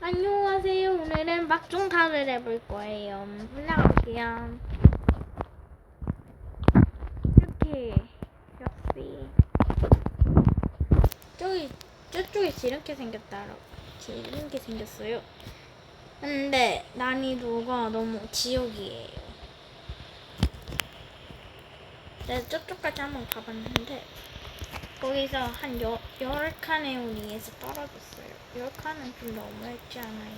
안녕하세요. 오늘은 막종타를 해볼 거예요. 올라가볼게요. 이렇게 역시 저기 저쪽에 이렇게 생겼다. 이렇게 생겼어요. 근데 난이도가 너무 지옥이에요. 내가 저쪽까지 한번 가봤는데 거기서 한 여, 열 칸의 우리에서 떨어졌어요. 열 칸은 좀 너무했지 않아요?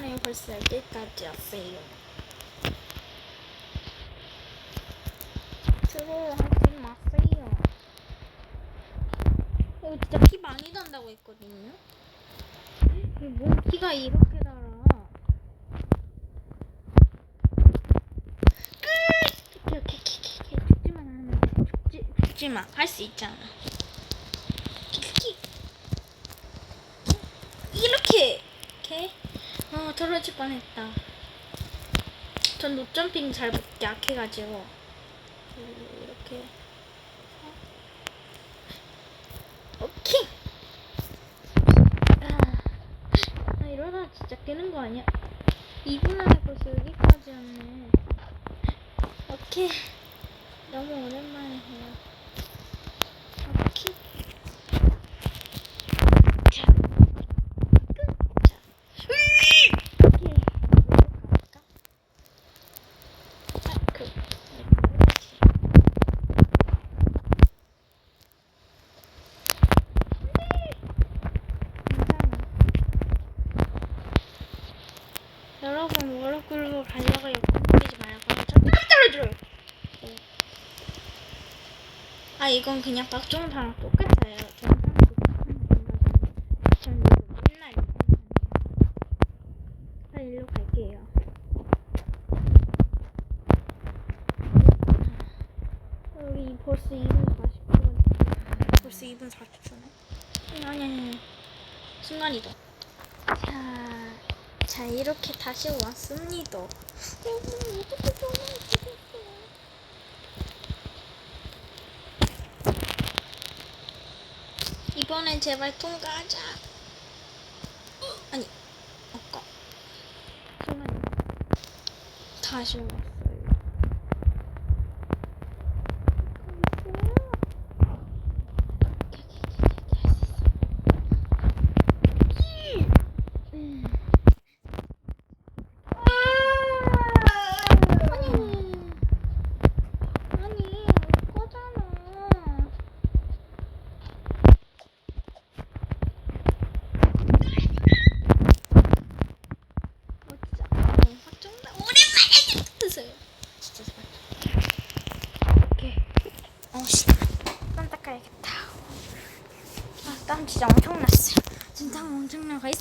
안에 벌써 여기까지 왔어요. 들어오지 마세요. 이거 진짜 피 많이 단다고 했거든요. 이뭔 피가 이렇게 달아? 오케이, 오케이. 죽지만 돼. 죽지, 죽지만 할수 있잖아. 키키키. 이렇게 이렇게 어 떨어질 뻔했다. 전 노점핑 잘 약해가지고. 이렇게. 오케이. 아, 아 이러다 진짜 깨는 거 아니야? 2분 안에 벌써 여기까지 왔네. 오케이. 너무 오랜만에 해요 오케이 자 오케이. 갈까? 아, 그. 여러분 워럭굴로 가려고 욕심내지 말고 절대 떨어져요. 네. 아 이건 그냥 박종사랑 똑같아요. 전 맨날 빨리 일로 갈게요. 여기 벌써 2분 40분. 벌써 2분 40초네. 아니, 아니, 아니. 순간이동. 자, 자, 이렇게 다시 왔습니다. 어, 어떻게 전화를 주겠어. 이번엔 제발 통과하자. 아니, 아까. 다시 왔어요. 아니, 거잖아. 어, 진짜. 어, 확정다. 오랜만에 듣으세요. 진짜 제발. 오케이. 어, 씨. 땀 닦아야겠다. 아, 땀 진짜 엄청. 지금 땀 엄청 나가! 일!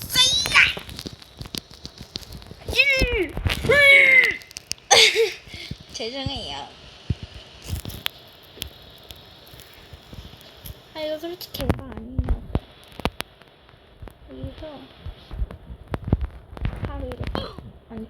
죄송해요. 아, 이거 솔직히 이거 아니에요. 여기서 바로 이렇게. 아니,